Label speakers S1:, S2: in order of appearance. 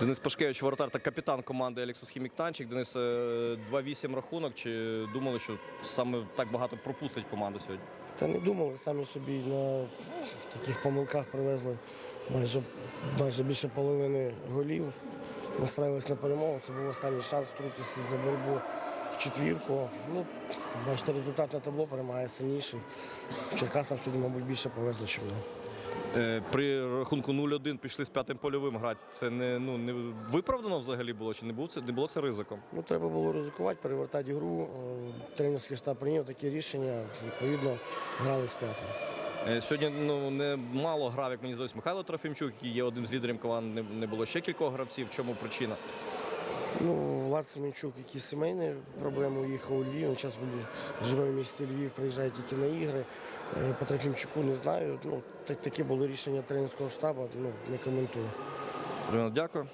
S1: Денис Пашкевич, воротар та капітан команди Алексус Хімік Танчик. Денис, е, 2-8 рахунок. Чи думали, що саме так багато пропустить команда сьогодні?
S2: Та не думали, самі собі на таких помилках привезли майже, майже більше половини голів. Настраювалися на перемогу. Це був останній шанс втрутитися за боротьбу в четвірку. Ну, бачите, результат на табло перемагає сильніший. Черкасам сьогодні, мабуть, більше повезло, ніж нам.
S1: Е, При рахунку 0-1 пішли з п'ятим польовим грати. Це не, ну, не виправдано взагалі було, чи не було це, не було це ризиком?
S2: Ну, треба було ризикувати, перевертати гру. Е, Тренерський штаб прийняв таке рішення, відповідно, грали з п'ятим.
S1: Е, Сьогодні ну, не мало грав, як мені здається, Михайло Трофімчук, який є одним з лідерів команди. Не було ще кількох гравців. В чому причина?
S2: Ну, Влад Семенчук, якісь сімейні проблеми, уїхав у Львів. Він зараз в- живе в місті Львів, приїжджає тільки на ігри. Е, По Трофімчуку не знаю. Ну, так, таке було рішення тренерського штабу, ну, не коментую.
S1: Дякую.